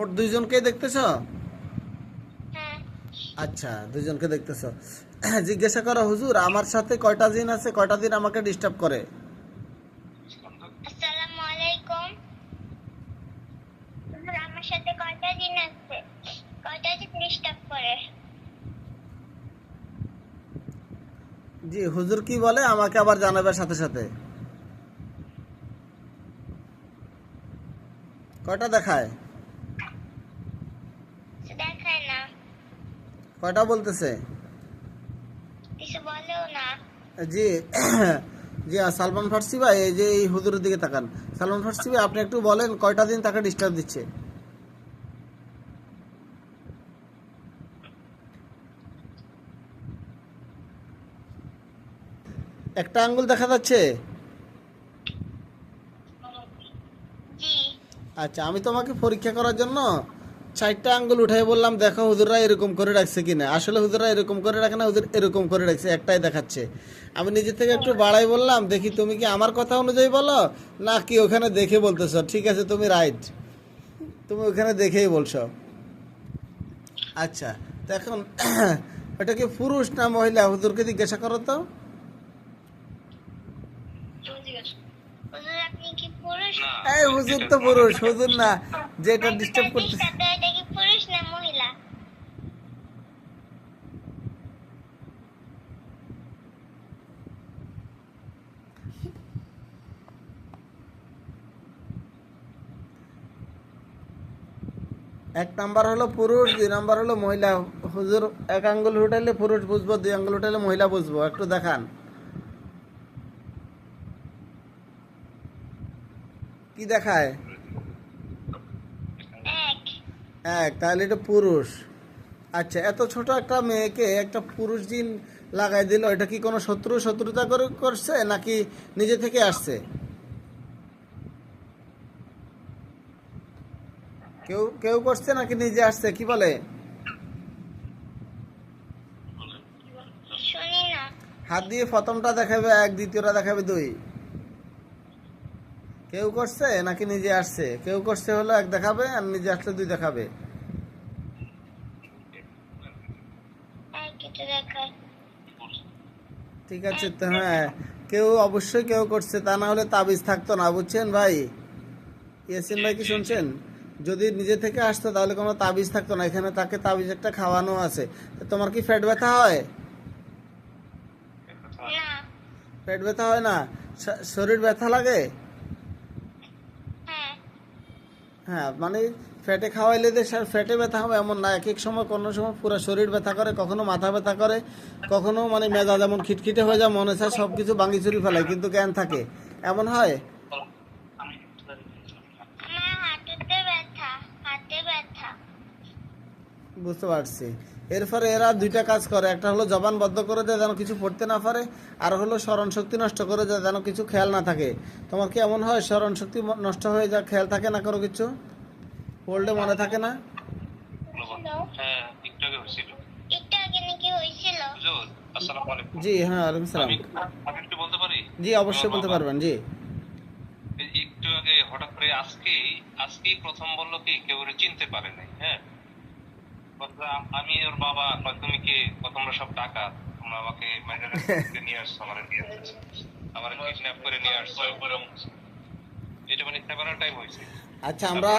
মোট দুইজনকে দেখতেছ? হ্যাঁ। আচ্ছা দুইজনকে দেখতেছ। জিজ্ঞাসা করো হুজুর আমার সাথে কয়টা দিন আছে কয়টা দিন আমাকে ডিস্টার্ব করে? ডিস্টার্ব জি হুজুর কি বলে? আমাকে আবার জানাবে সাথে সাথে। কয়টা দেখায়? না। কয়টা বলতেছে? কিছু বলেও না। জি জি সালমান ফার্সি ভাই এই যে এই হুজুরের দিকে তাকান। সালমান ফার্সি ভাই আপনি একটু বলেন কয়টা দিন তাকে ডিস্টার্ব দিচ্ছে? একটা আঙ্গুল দেখা যাচ্ছে? আচ্ছা আমি তোমাকে পরীক্ষা করার জন্য চারটা আঙ্গুল উঠাই বললাম, দেখো হুজুররা এরকম করে রাখছে কিনা? আসলে হুজুররা এরকম করে রাখে না, হুজুর এরকম করে রাখছে একটাই দেখাচ্ছে। আমি নিজে থেকে একটু বাড়াই বললাম, দেখি তুমি কি আমার কথা অনুযায়ী বলো না কি ওখানে দেখে বলতেছ? ঠিক আছে, তুমি রাইট। তুমি ওখানে দেখেই বলছো। আচ্ছা এখন এটা কি পুরুষ না মহিলা? হুজুরকে জিজ্ঞাসা করো তো। হুজুর তো পুরুষ হুজুর না যেটা ডিস্টার্ব আপনার করতেছে। disturb দেয়, এটা কি পুরুষ না মহিলা এক নাম্বার হলো পুরুষ দুই নাম্বার হলো মহিলা। হুজুর এক আঙ্গুল উঠাইলে পুরুষ বুঝব দুই আঙ্গুল উঠাইলে মহিলা বুঝব একটু দেখান। কি দেখায়? এক। তাহলে এটা পুরুষ। আচ্ছা এত ছোট একটা মেয়েকে একটা পুরুষ জিন লাগাই দিল এটা কি কোনো শত্রু শত্রুতা করে করছে নাকি নিজে থেকে আসছে? কেউ কেউ করছে নাকি নিজে আসছে কি বলে? হাত দিয়ে প্রথমটা দেখাবে এক দ্বিতীয়টা দেখাবে দুই। কেউ করছে নাকি নিজে আসছে? কেউ করছে হলো এক দেখাবে আর নিজে আসলে দুই দেখাবে। ঠিক আছে তো হ্যাঁ কেউ অবশ্যই কেউ করছে তা না হলে তাবিজ থাকতো না বুঝছেন ভাই? ইয়াসিন ভাই কি শুনছেন? যদি নিজে থেকে আসতো তাহলে কোনো তাবিজ থাকতো না এখানে তাকে তাবিজ একটা খাওয়ানো আছে। তো তোমার কি পেট ব্যথা হয়? না। পেট ব্যথা হয় না? শরীর ব্যথা লাগে হ্যাঁ হ্যাঁ মানে ফ্যাটে খাওয়াইলে যে স্যার ফ্যাটে ব্যথা হবে এমন না। এক এক সময় কোনো সময় পুরো শরীর ব্যথা করে কখনো মাথা ব্যথা করে কখনো মানে মেজা যেমন খিটখিটে হয়ে যায় মনে হয় সব কিছু ভাঙি চুরি ফেলায় কিন্তু জ্ঞান থাকে। এমন হয়? বুঝতে পারছি। এরপরে এরা দুইটা কাজ করে। একটা হলো জবান বদ্ধ করে দেয় যেন কিছু পড়তে না পারে আর হলো স্মরণ শক্তি নষ্ট করে দেয় যেন কিছু খেয়াল না থাকে। তোমার কি এমন হয়? স্মরণ শক্তি নষ্ট হয়ে যায় খেয়াল থাকে না কোনো কিছু? পড়লে মনে থাকে না? হ্যাঁ একটু আগে হয়েছিল। একটু আগে নাকি হয়েছিল? হুজুর আসসালামু আলাইকুম। জি হ্যাঁ ওয়ালাইকুম সালাম। আমি আমি একটু বলতে পারি? জি অবশ্যই বলতে পারবেন জি। একটু আগে হঠাৎ করে আজকেই আজকেই প্রথম বলল কি কেউ চিনতে পারে নাই হ্যাঁ? আম- ওর বাবা তুমি কে তোমরা সব টাকা তোমরা আমাকে মাইনারে নিয়ে আসছো আমার নিয়ে আমার কিডন্যাপ করে নিয়ে আসছো এটা মানে ইচ্ছা টাইম হয়েছে আচ্ছা আমরা